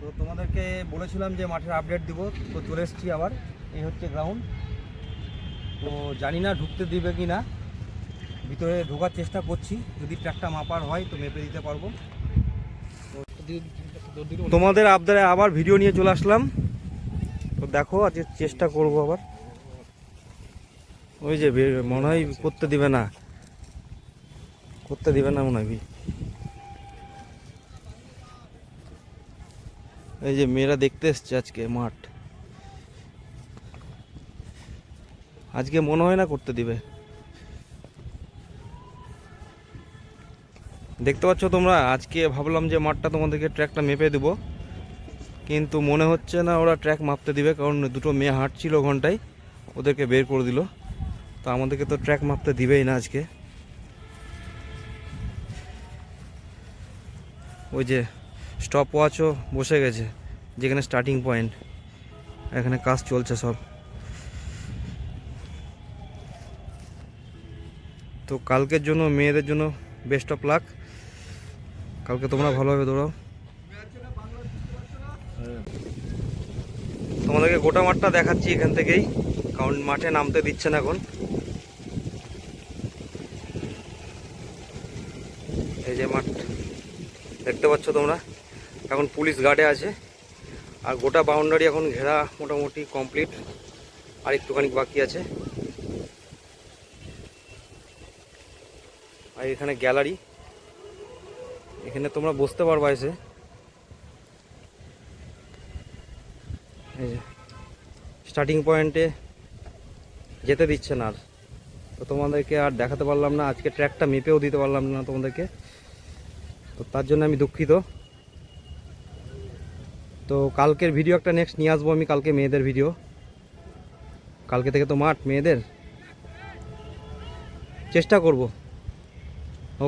তো তোমাদেরকে বলেছিলাম যে মাঠের আপডেট দিব, তো চলে এসেছি আবার। এই হচ্ছে গ্রাউন্ড তো জানি না ঢুকতে দিবে কি না ভিতরে ঢোকার চেষ্টা করছি। যদি ট্র্যাকটা মাপার হয়, তো মেপে দিতে পারব। তোমাদের আবদারে আবার ভিডিও নিয়ে চলে আসলাম। তো দেখো, আজকে চেষ্টা করব আবার। ওই যে মনে হয় করতে দিবে না। করতে দিবে না মনে হয় এই যে মেয়েরা দেখতে এসছে আজকে মাঠ। আজকে মনে হয় না করতে দিবে। দেখতে পাচ্ছ তোমরা, আজকে ভাবলাম যে মাঠটা তোমাদেরকে ট্র্যাকটা মেপে দেবো, কিন্তু মনে হচ্ছে না ওরা ট্র্যাক মাপতে দিবে, কারণ দুটো মেয়ে হাঁটছিল ঘন্টায়, ওদেরকে বের করে দিল। তো আমাদেরকে তো ট্র্যাক মাপতে দিবেই না আজকে। ওই যে স্টপ ওয়াচও বসে গেছে, যেখানে স্টার্টিং পয়েন্ট এখানে কাজ চলছে সব। তো কালকের জন্য মেয়েদের জন্য বেস্ট অফ লাক কালকে তোমরা ভালোভাবে দৌড়াও। তোমাদেরকে গোটা মাঠটা দেখাচ্ছি এখান থেকেই। কারণ মাঠে নামতে দিচ্ছে না এখন। এই যে মাঠ, দেখতে পাচ্ছ তোমরা? এখন পুলিশ গার্ডে আছে। আর গোটা বাউন্ডারি এখন ঘেরা মোটামুটি কমপ্লিট। আর একটুখানি বাকি আছে। আর এখানে গ্যালারি। এখানে তোমরা বসতে পারবা এসে। স্টার্টিং পয়েন্টে যেতে দিচ্ছে না আর। তো তোমাদেরকে আর দেখাতে পারলাম না। আজকে ট্র্যাকটা মেপেও দিতে পারলাম না তোমাদেরকে। তো তার জন্য আমি দুঃখিত। তো কালকের ভিডিও একটা নেক্সট নিয়ে আসব আমি, কালকে মেয়েদের ভিডিও কালকে থেকে তো মাঠ মেয়েদের। চেষ্টা করব।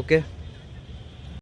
ওকে